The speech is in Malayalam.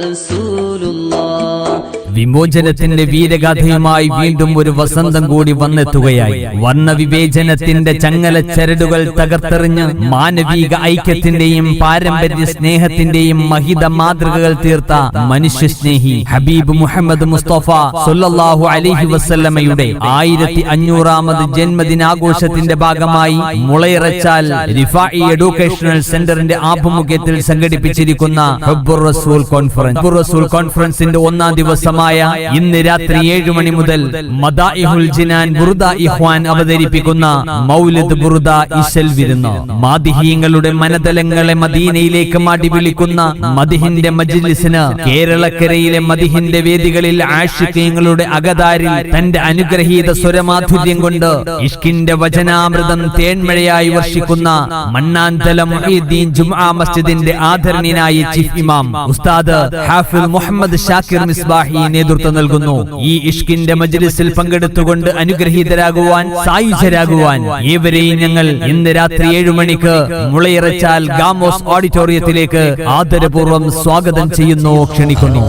رسول الله. വിമോചനത്തിന്റെ വീരഗാഥയുമായി വീണ്ടും ഒരു വസന്തം കൂടി വന്നെത്തുകയായി. വർണവിവേചനത്തിന്റെ ചങ്ങല ചരടുകൾ തകർത്തെറിഞ്ഞ് മാനവിക ഐക്യത്തിന്റെയും പാരമ്പര്യ സ്നേഹത്തിന്റെയും മഹിത മാതൃകകൾ തീർത്ത മനുഷ്യ സ്നേഹി ഹബീബ് മുഹമ്മദ് മുസ്തഫ സൊല്ലാഹു അലിഹി വസല്ലമയുടെ ആയിരത്തി അഞ്ഞൂറാമത് ജന്മദിനാഘോഷത്തിന്റെ ഭാഗമായി മുളയിറച്ചാൽ റിഫായി എഡ്യൂക്കേഷണൽ സെന്ററിന്റെ ആഭിമുഖ്യത്തിൽ സംഘടിപ്പിച്ചിരിക്കുന്ന റസൂൽ കോൺഫറൻസ്. റസൂൽ കോൺഫറൻസിന്റെ ഒന്നാം ദിവസമായ ഇന്ന് രാത്രി ഏഴു മണി മുതൽ മദാഇഹുൽ ജിനാൻ ബുർദ ഇഹ്വാൻ അവതരിപ്പിക്കുന്ന മൗലിദ് ബുർദ വിരുന്ന്. മനതലങ്ങളെ മദീനയിലേക്ക് മാടി വിളിക്കുന്ന മദിഹിന്റെ മജ്ലിസിന് കേരളക്കരയിലെ മദിഹിന്റെ വേദികളിൽ ആഷിഖ്യങ്ങളുടെ അകതാരിൽ തന്റെ അനുഗ്രഹീത സ്വരമാധുര്യം കൊണ്ട് ഇഷ്കിന്റെ വചനാമൃതം തേൻമഴയായി വർഷിക്കുന്ന മണ്ണാന്തലം ജുമാ മസ്ജിദിന്റെ ആദരണീയനായ ചീഫ് ഇമാം ഉസ്താദ് ഹാഫിൽ മുഹമ്മദ് ഷാക്കിർ മിസ്ബാഹി നേതൃത്വം നൽകുന്നു. ഈ ഇഷ്കിന്റെ മജ്ലിസിൽ പങ്കെടുത്തുകൊണ്ട് അനുഗ്രഹീതരാകുവാൻ സായുധരാകുവാൻ ഇവരെയും ഞങ്ങൾ ഇന്ന് രാത്രി ഏഴു മണിക്ക് മുളയിറച്ചാൽ ഗാമോസ് ഓഡിറ്റോറിയത്തിലേക്ക് ആദരപൂർവം സ്വാഗതം ചെയ്യുന്നു ക്ഷണിക്കുന്നു.